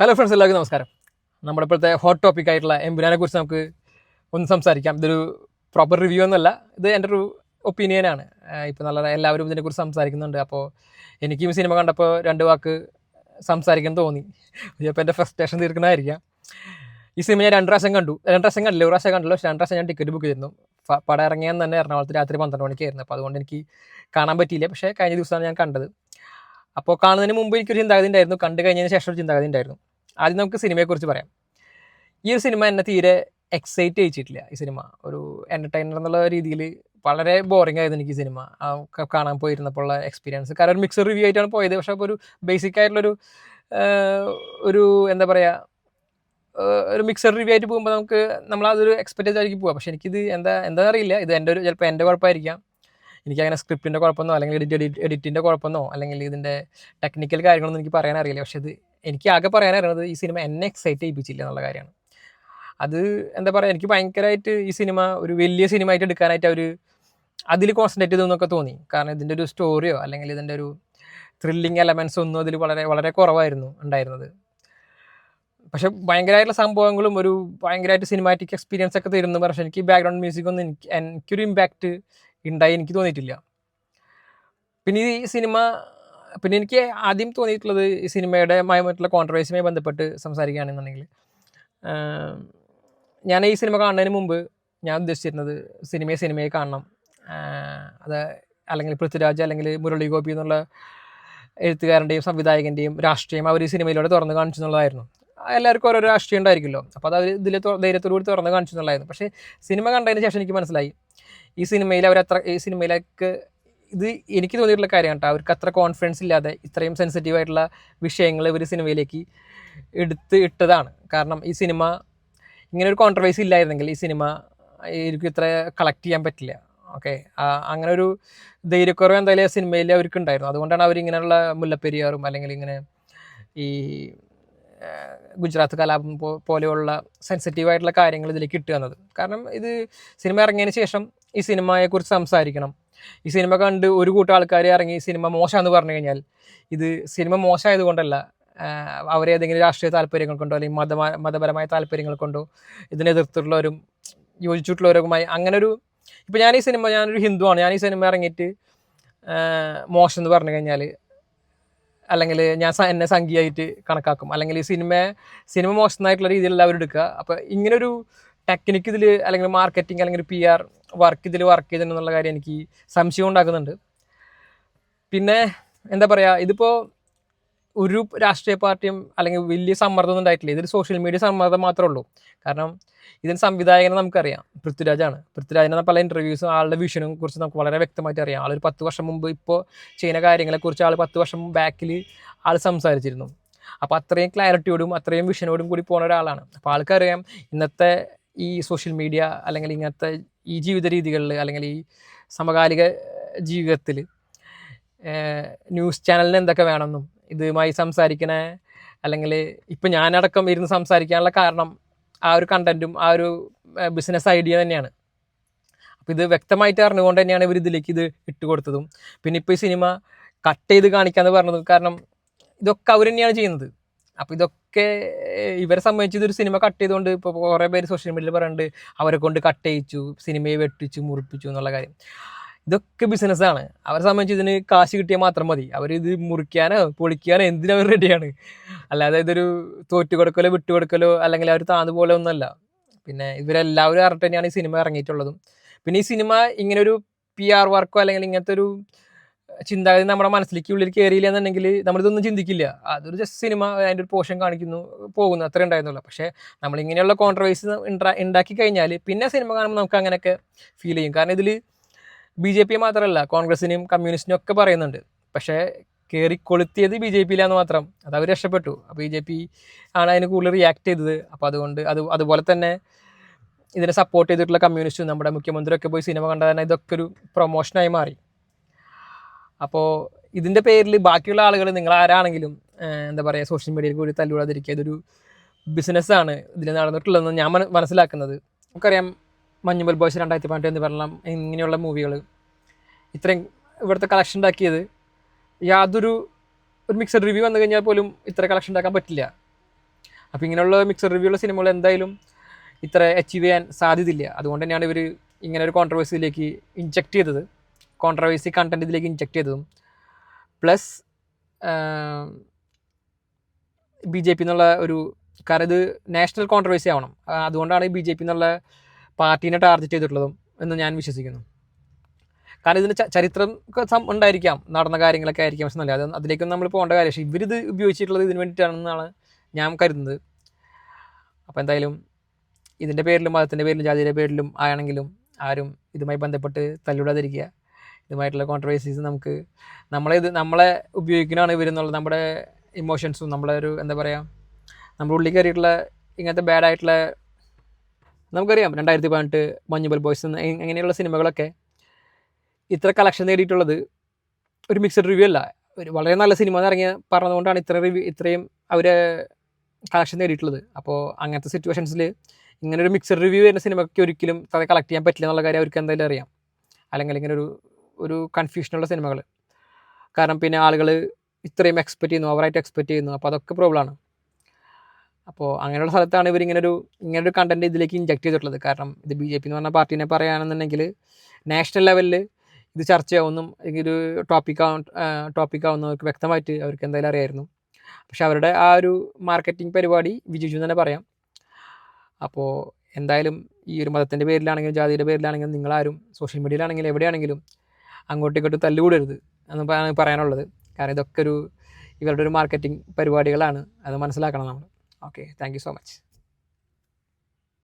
Hello friends എല്ലാവർക്കും നമസ്കാരം. നമ്മുടെ ഇപ്പോഴത്തെ ഹോട്ട് ടോപ്പിക് ആയിട്ടുള്ള എംബുരാനെ കുറിച്ച് നമുക്ക് ഒന്ന് സംസാരിക്കാം. ഇതൊരു പ്രോപ്പർ റിവ്യൂ ഒന്നുമല്ല ഇത് എന്റെ ഒരു ഒപ്പീനിയനാണ് ഇപ്പോൾ നല്ല എല്ലാവരും ഇതിനെക്കുറിച്ച് സംസാരിക്കുന്നുണ്ട്. അപ്പോൾ എനിക്കും സിനിമ കണ്ടപ്പോൾ രണ്ട് വാക്ക് സംസാരിക്കാൻ തോന്നി. ചിലപ്പോൾ എന്റെ ഫ്രസ്ട്രേഷൻ തീർക്കുന്നതായിരിക്കാം. ഈ സിനിമ ഞാൻ രണ്ട് പ്രാവശ്യം കണ്ടു. രണ്ട് പ്രാവശ്യം കണ്ടില്ല ഒരു പ്രാവശ്യം കണ്ടല്ലോ. പക്ഷേ രണ്ട് പ്രാവശ്യം ഞാൻ ടിക്കറ്റ് ബുക്ക് ചെയ്തിരുന്നു. പടം ഇറങ്ങിയാൽ തന്നെ എറണാകുളത്ത് രാത്രി പന്ത്രണ്ട് മണിക്കായിരുന്നു. അപ്പോൾ അതുകൊണ്ട് എനിക്ക് കാണാൻ പറ്റിയില്ല. പക്ഷേ കഴിഞ്ഞ ദിവസമാണ് ഞാൻ കണ്ടത്. അപ്പോൾ കാണുന്നതിന് മുമ്പ് എനിക്കൊരു ചിന്താഗതി ഉണ്ടായിരുന്നു. കണ്ടു കഴിഞ്ഞതിന് ശേഷം ഒരു ചിന്താഗതി ഉണ്ടായിരുന്നു. ആദ്യം നമുക്ക് സിനിമയെക്കുറിച്ച് പറയാം. ഈ ഒരു സിനിമ എന്നെ തീരെ എക്സൈറ്റ് ചെയ്യിച്ചിട്ടില്ല. ഈ സിനിമ ഒരു എന്റർടൈനർ എന്നുള്ള രീതിയിൽ വളരെ ബോറിംഗ് ആയിരുന്നു എനിക്ക് ഈ സിനിമ. കാണാൻ പോയിരുന്നപ്പോൾ ഉള്ള എക്സ്പീരിയൻസ് കാരണം ഒരു മിക്സർ റിവ്യൂ ആയിട്ടാണ് പോയത്. പക്ഷേ അപ്പോൾ ഒരു ബേസിക് ആയിട്ടുള്ളൊരു ഒരു എന്താ പറയുക ഒരു മിക്സർ റിവ്യൂ ആയിട്ട് പോകുമ്പോൾ നമുക്ക് നമ്മൾ അതൊരു എക്സ്പെക്റ്റ് ചെയ്തായിരിക്കും പോവുക പക്ഷേ എനിക്കിത് എന്താ എന്താ അറിയില്ല. ഇത് എന്റെ ഒരു ചിലപ്പോൾ എന്റെ കുഴപ്പമായിരിക്കാം. എനിക്കങ്ങനെ സ്ക്രിപ്റ്റിന്റെ കുഴപ്പമൊന്നോ അല്ലെങ്കിൽ എഡിറ്റ് എഡിറ്റിന്റെ കുഴപ്പമൊന്നോ അല്ലെങ്കിൽ ഇതിന്റെ ടെക്നിക്കൽ കാര്യങ്ങളൊന്നും എനിക്ക് പറയാൻ അറിയില്ല പക്ഷേ ഇത് എനിക്ക് ആകെ പറയാൻ അറിയുന്നത് ഈ സിനിമ എന്നെ എക്സൈറ്റ് ചെയ്യിപ്പിച്ചില്ല എന്നുള്ള കാര്യമാണ്. അത് എന്താ പറയുക എനിക്ക് ഭയങ്കരമായിട്ട് ഈ സിനിമ ഒരു വലിയ സിനിമ ആയിട്ട് എടുക്കാനായിട്ട് അവർ അതിൽ കോൺസെൻട്രേറ്റ് ചെയ്തെന്നൊക്കെ തോന്നി. കാരണം ഇതിന്റെ ഒരു സ്റ്റോറിയോ അല്ലെങ്കിൽ ഇതിന്റെ ഒരു ത്രില്ലിങ് എലമെൻസ് ഒന്നും അതിൽ വളരെ വളരെ കുറവായിരുന്നു ഉണ്ടായിരുന്നത്. പക്ഷെ ഭയങ്കരമായിട്ടുള്ള സംഭവങ്ങളും ഒരു ഭയങ്കരമായിട്ട് സിനിമാറ്റിക് എക്സ്പീരിയൻസ് ഒക്കെ തരുന്നു. പക്ഷേ എനിക്ക് ബാക്ക്ഗ്രൗണ്ട് മ്യൂസിക് ഒന്നും എനിക്ക് എനിക്കൊരു ഇമ്പാക്റ്റ് ഉണ്ടായി എനിക്ക് തോന്നിയിട്ടില്ല. പിന്നെ ഈ സിനിമ പിന്നെ എനിക്ക് ആദ്യം തോന്നിയിട്ടുള്ളത് ഈ സിനിമയുടെ മായമായിട്ടുള്ള കോൺട്രവേഴ്സിയുമായി ബന്ധപ്പെട്ട് സംസാരിക്കുകയാണെന്നുണ്ടെങ്കിൽ ഞാൻ ഈ സിനിമ കാണുന്നതിന് മുമ്പ് ഞാൻ ഉദ്ദേശിച്ചിരുന്നത് സിനിമയെ സിനിമയെ കാണണം. അത് അല്ലെങ്കിൽ പൃഥ്വിരാജ് അല്ലെങ്കിൽ മുരളി ഗോപി എന്നുള്ള എഴുത്തുകാരന്റെയും സംവിധായകന്റെയും രാഷ്ട്രീയം അവർ ഈ സിനിമയിലൂടെ തുറന്ന് കാണിച്ചു എന്നുള്ളതായിരുന്നു. എല്ലാവർക്കും ഓരോ രാഷ്ട്രീയം ഉണ്ടായിരിക്കുമല്ലോ. അപ്പോൾ അത് ഇതിൽ ധൈര്യത്തോടു കൂടി തുറന്ന് കാണിച്ചു എന്നുള്ളതായിരുന്നു. പക്ഷേ സിനിമ കണ്ടതിന് ശേഷം എനിക്ക് മനസ്സിലായി. ഈ സിനിമയിൽ അവർ അത്ര ഈ സിനിമയിലേക്ക് ഇത് എനിക്ക് തോന്നിയിട്ടുള്ള കാര്യമാണ് കേട്ടോ. അവർക്ക് അത്ര കോൺഫിഡൻസ് ഇല്ലാതെ ഇത്രയും സെൻസിറ്റീവ് ആയിട്ടുള്ള വിഷയങ്ങൾ ഇവർ സിനിമയിലേക്ക് എടുത്ത് ഇട്ടതാണ്. കാരണം ഈ സിനിമ ഇങ്ങനെ ഒരു കോൺട്രവേഴ്സി ഇല്ലായിരുന്നെങ്കിൽ ഈ സിനിമ എനിക്ക് ഇത്ര കളക്ട് ചെയ്യാൻ പറ്റില്ല. ഓക്കെ അങ്ങനെ ഒരു ധൈര്യക്കുറവ് എന്തായാലും സിനിമയിൽ അവർക്ക് ഉണ്ടായിരുന്നു അതുകൊണ്ടാണ് അവർ ഇങ്ങനെയുള്ള മുല്ലപ്പെരിയാറും അല്ലെങ്കിൽ ഇങ്ങനെ ഈ ഗുജറാത്ത് കലാപം പോലെയുള്ള സെൻസിറ്റീവ് ആയിട്ടുള്ള കാര്യങ്ങൾ ഇതിലേക്ക് ഇട്ട് വന്നത് കാരണം ഇത് സിനിമ ഇറങ്ങിയതിന് ശേഷം ഈ സിനിമയെക്കുറിച്ച് സംസാരിക്കണം. ഈ സിനിമ കണ്ട് ഒരു കൂട്ടം ആൾക്കാർ ഇറങ്ങി ഈ സിനിമ മോശമാണെന്ന് പറഞ്ഞു കഴിഞ്ഞാൽ ഇത് സിനിമ മോശമായതുകൊണ്ടല്ല അവരേതെങ്കിലും രാഷ്ട്രീയ താല്പര്യങ്ങൾ കൊണ്ടോ അല്ലെങ്കിൽ മത മതപരമായ താല്പര്യങ്ങൾ കൊണ്ടോ ഇതിനെതിർത്തുള്ളവരും യോജിച്ചിട്ടുള്ളവരുമായി അങ്ങനെ ഒരു ഇപ്പം ഞാൻ ഈ സിനിമ ഞാനൊരു ഹിന്ദുവാണ്. ഞാൻ ഈ സിനിമ ഇറങ്ങിയിട്ട് മോശം എന്ന് പറഞ്ഞു കഴിഞ്ഞാൽ അല്ലെങ്കിൽ ഞാൻ എന്നെ സംഖ്യയായിട്ട് കണക്കാക്കും. അല്ലെങ്കിൽ ഈ സിനിമയെ സിനിമ മോശമായിട്ടുള്ള രീതിയിലുള്ള അവർ എടുക്കുക അപ്പോൾ ഇങ്ങനൊരു ടെക്നിക്ക് ഇതിൽ അല്ലെങ്കിൽ മാർക്കറ്റിംഗ് അല്ലെങ്കിൽ പി ആർ വർക്ക് ഇതിൽ വർക്ക് ചെയ്തിട്ടുണ്ടെന്നുള്ള കാര്യം എനിക്ക് സംശയം ഉണ്ടാക്കുന്നുണ്ട്. പിന്നെ എന്താ പറയുക ഇതിപ്പോൾ ഒരു രാഷ്ട്രീയ പാർട്ടിയും അല്ലെങ്കിൽ വലിയ സമ്മർദ്ദമൊന്നും ഉണ്ടായിട്ടില്ല. ഇതൊരു സോഷ്യൽ മീഡിയ സമ്മർദ്ദം മാത്രമേ ഉള്ളൂ. കാരണം ഇതിന് സംവിധായകനെ നമുക്കറിയാം. പൃഥ്വിരാജാണ്. പൃഥ്വിരാജിനെ പല ഇന്റർവ്യൂസും ആളുടെ വിഷനും കുറിച്ച് നമുക്ക് വളരെ വ്യക്തമായിട്ട് അറിയാം. ആളൊരു പത്ത് വർഷം മുമ്പ് ഇപ്പോൾ ചെയ്യുന്ന കാര്യങ്ങളെക്കുറിച്ച് ആൾ പത്ത് വർഷം ബാക്കിൽ ആൾ സംസാരിച്ചിരുന്നു. അപ്പോൾ അത്രയും ക്ലാരിറ്റിയോടും അത്രയും വിഷനോടും കൂടി പോകുന്ന ഒരാളാണ്. അപ്പോൾ ആൾക്കറിയാം ഇന്നത്തെ ഈ സോഷ്യൽ മീഡിയ അല്ലെങ്കിൽ ഇങ്ങനത്തെ ഈ ജീവിത രീതികളിൽ അല്ലെങ്കിൽ ഈ സമകാലിക ജീവിതത്തിൽ ന്യൂസ് ചാനലിന് എന്തൊക്കെ വേണമെന്നും ഇതുമായി സംസാരിക്കണ അല്ലെങ്കിൽ ഇപ്പം ഞാനടക്കം ഇരുന്ന് സംസാരിക്കാനുള്ള കാരണം ആ ഒരു കണ്ടന്റും ആ ഒരു ബിസിനസ് ഐഡിയ തന്നെയാണ്. അപ്പം ഇത് വ്യക്തമായിട്ട് അറിഞ്ഞുകൊണ്ട് തന്നെയാണ് ഇവർ ഇതിലേക്ക് ഇത് ഇട്ട് കൊടുത്തതും. പിന്നെ ഇപ്പോൾ ഈ സിനിമ കട്ട് ചെയ്ത് കാണിക്കാമെന്ന് പറഞ്ഞതും കാരണം ഇതൊക്കെ അവർ തന്നെയാണ് ചെയ്യുന്നത്. അപ്പോൾ ഇതൊക്കെ ഇവരെ സംബന്ധിച്ച് ഇതൊരു സിനിമ കട്ട് ചെയ്തുകൊണ്ട് ഇപ്പോൾ കുറേ പേര് സോഷ്യൽ മീഡിയയിൽ പറയുന്നുണ്ട് അവരെ കൊണ്ട് കട്ട് ചെയ്യിച്ചു സിനിമയെ വെട്ടിച്ചു മുറിപ്പിച്ചു എന്നുള്ള കാര്യം. ഇതൊക്കെ ബിസിനസ്സാണ് അവരെ സംബന്ധിച്ച് ഇതിന് കാശ് കിട്ടിയാൽ മാത്രം മതി. അവർ ഇത് മുറിക്കാനോ പൊളിക്കാനോ എന്തിനും അവർ റെഡിയാണ് അല്ലാതെ ഇതൊരു തോറ്റു കൊടുക്കലോ വിട്ടു കൊടുക്കലോ അല്ലെങ്കിൽ അവർ താന്നു പോലെ ഒന്നുമല്ല പിന്നെ ഇവരെല്ലാവരും അറിഞ്ഞിട്ട് തന്നെയാണ് ഈ സിനിമ ഇറങ്ങിയിട്ടുള്ളതും. പിന്നെ ഈ സിനിമ ഇങ്ങനെ ഒരു പി ആർ വർക്കോ അല്ലെങ്കിൽ ഇങ്ങനത്തെ ഒരു ചിന്താഗതി നമ്മുടെ മനസ്സിലേക്ക് ഉള്ളിൽ കയറിയില്ല എന്നുണ്ടെങ്കിൽ നമ്മളിതൊന്നും ചിന്തിക്കില്ല. അതൊരു ജസ്റ്റ് സിനിമ അതിന്റെ ഒരു പോഷൻ കാണിക്കുന്നു പോകുന്നു. അത്ര ഉണ്ടായിരുന്നുള്ളൂ. പക്ഷേ നമ്മളിങ്ങനെയുള്ള കോൺട്രവേഴ്സ് ഉണ്ടാക്കി കഴിഞ്ഞാൽ പിന്നെ സിനിമ കാണുമ്പോൾ നമുക്ക് അങ്ങനെയൊക്കെ ഫീൽ ചെയ്യും. കാരണം ഇതിൽ ബി ജെ പി മാത്രമല്ല കോൺഗ്രസിനെയും കമ്മ്യൂണിസ്റ്റിനും ഒക്കെ പറയുന്നുണ്ട്. പക്ഷേ കയറി കൊളുത്തിയത് ബി ജെ പിയിലാന്ന് മാത്രം. അത് അവർ രക്ഷപ്പെട്ടു. ബി ജെ പി ആണ് അതിന് കൂടുതൽ റിയാക്ട് ചെയ്തത്. അപ്പോൾ അതുകൊണ്ട് അത് അതുപോലെ തന്നെ ഇതിനെ സപ്പോർട്ട് ചെയ്തിട്ടുള്ള കമ്മ്യൂണിസ്റ്റും നമ്മുടെ മുഖ്യമന്ത്രിയൊക്കെ പോയി സിനിമ കണ്ടാൽ തന്നെ ഇതൊക്കെ ഒരു പ്രൊമോഷനായി മാറി. അപ്പോൾ ഇതിന്റെ പേരിൽ ബാക്കിയുള്ള ആളുകൾ നിങ്ങൾ ആരാണെങ്കിലും എന്താ പറയുക സോഷ്യൽ മീഡിയയിൽ കൂടി തല്ലുകൂടാതിരിക്കുക. ഇതൊരു ബിസിനസ്സാണ് ഇതിൽ നടന്നിട്ടുള്ളതെന്ന് ഞാൻ മന- മനസ്സിലാക്കുന്നത്. നമുക്കറിയാം മഞ്ഞുമൽ ബോയ്സ് രണ്ടായിരത്തി പതിനെട്ട് എന്ന് പറഞ്ഞാൽ ഇങ്ങനെയുള്ള മൂവികൾ ഇത്രയും ഇവിടുത്തെ കളക്ഷൻ ഉണ്ടാക്കിയത് യാതൊരു ഒരു മിക്സഡ് റിവ്യൂ വന്നു കഴിഞ്ഞാൽ പോലും ഇത്ര കളക്ഷൻ ഉണ്ടാക്കാൻ പറ്റില്ല. അപ്പോൾ ഇങ്ങനെയുള്ള മിക്സഡ് റിവ്യൂ ഉള്ള സിനിമകൾ എന്തായാലും ഇത്ര അച്ചീവ് ചെയ്യാൻ സാധ്യതയില്ല. അതുകൊണ്ട് തന്നെയാണ് ഇവർ ഇങ്ങനെ ഒരു കോൺട്രവേഴ്സിയിലേക്ക് ഇഞ്ചെക്ട് ചെയ്തത്. കോൺട്രവേഴ്സി കണ്ടന്റ് ഇതിലേക്ക് ഇഞ്ചെക്ട് ചെയ്തതും. പ്ലസ് ബി ജെ പി എന്നുള്ള ഒരു കാരണം ഇത് നാഷണൽ കോൺട്രവേഴ്സി ആവണം. അതുകൊണ്ടാണ് അതുകൊണ്ടാണ് ബി ജെ പി എന്നുള്ള പാർട്ടീനെ ടാർഗറ്റ് ചെയ്തിട്ടുള്ളതും എന്ന് ഞാൻ വിശ്വസിക്കുന്നു. കാരണം ഇതിന് ച- ചരിത്രം ഉണ്ടായിരിക്കാം. നടന്ന കാര്യങ്ങളൊക്കെ ആയിരിക്കാം. പക്ഷെ നല്ല അത് അതിലേക്കൊന്നും നമ്മൾ പോകേണ്ട കാര്യം പക്ഷേ ഇവരിത് ഉപയോഗിച്ചിട്ടുള്ളത് ഇതിന് വേണ്ടിയിട്ടാണെന്നാണ് ഞാൻ കരുതുന്നത്. അപ്പോൾ എന്തായാലും ഇതിന്റെ പേരിലും മതത്തിന്റെ പേരിലും ജാതിയുടെ പേരിലും ആണെങ്കിലും ആരും ഇതുമായി ബന്ധപ്പെട്ട് തല്ലിടാതിരിക്കുക ഇതുമായിട്ടുള്ള കോൺട്രവേഴ്സീസ് നമുക്ക് നമ്മളെ ഇത് നമ്മളെ ഉപയോഗിക്കുന്നതാണ് ഇവരെന്നുള്ള നമ്മുടെ ഇമോഷൻസും നമ്മളെ ഒരു എന്താ പറയുക നമ്മുടെ ഉള്ളിൽ കയറിയിട്ടുള്ള ഇങ്ങനത്തെ ബാഡായിട്ടുള്ള നമുക്കറിയാം രണ്ടായിരത്തി പതിനെട്ട് മഞ്ഞുബൽ ബോയ്സ് അങ്ങനെയുള്ള സിനിമകളൊക്കെ ഇത്ര കളക്ഷൻ നേടിയിട്ടുള്ളത് ഒരു മിക്സഡ് റിവ്യൂ അല്ല. ഒരു വളരെ നല്ല സിനിമ ഇറങ്ങിയ പറഞ്ഞതുകൊണ്ടാണ് ഇത്ര റിവ്യൂ ഇത്രയും അവർ കളക്ഷൻ നേടിയിട്ടുള്ളത്. അപ്പോൾ അങ്ങനത്തെ സിറ്റുവേഷൻസിൽ ഇങ്ങനെ ഒരു മിക്സഡ് റിവ്യൂ വരുന്ന സിനിമയ്ക്ക് ഒരിക്കലും അത് കളക്ട് ചെയ്യാൻ പറ്റില്ല എന്നുള്ള കാര്യം അവർക്ക് എന്തായാലും അറിയാം. അല്ലെങ്കിൽ ഇങ്ങനെ ഒരു ഒരു കൺഫ്യൂഷനുള്ള സിനിമകൾ കാരണം പിന്നെ ആളുകൾ ഇത്രയും എക്സ്പെക്റ്റ് ചെയ്യുന്നു ഓവറായിട്ട് എക്സ്പെക്റ്റ് ചെയ്യുന്നു. അപ്പോൾ അതൊക്കെ പ്രോബ്ലമാണ് അപ്പോൾ അങ്ങനെയുള്ള സ്ഥലത്താണ് ഇവർ ഇങ്ങനെ ഒരു ഇങ്ങനെ ഒരു കണ്ടന്റ് ഇതിലേക്ക് ഇഞ്ചെക്ട് ചെയ്തിട്ടുള്ളത്. കാരണം ഇത് ബി ജെ പി എന്ന് പറഞ്ഞ പാർട്ടീനെ പറയുകയാണെന്നുണ്ടെങ്കിൽ നാഷണൽ ലെവലിൽ ഇത് ചർച്ചയാവുന്നും അല്ലെങ്കിൽ ഒരു ടോപ്പിക് ടോപ്പിക് ആവുന്നവർക്ക് വ്യക്തമായിട്ട് അവർക്ക് എന്തായാലും അറിയായിരുന്നു. പക്ഷെ അവരുടെ ആ ഒരു മാർക്കറ്റിംഗ് പരിപാടി വിജയിച്ചു തന്നെ പറയാം. അപ്പോൾ എന്തായാലും ഈ ഒരു മതത്തിന്റെ പേരിലാണെങ്കിലും ജാതിയുടെ പേരിലാണെങ്കിലും നിങ്ങളാരും സോഷ്യൽ മീഡിയയിലാണെങ്കിലും എവിടെയാണെങ്കിലും അങ്ങോട്ടും ഇങ്ങോട്ടും തല്ലുകൂടരുത് എന്ന് പറയാനുള്ളത്. കാരണം ഇതൊക്കെ ഒരു ഇവരുടെ ഒരു മാർക്കറ്റിംഗ് പരിപാടികളാണ്. അത് മനസ്സിലാക്കണം നമ്മൾ. Okay thank so much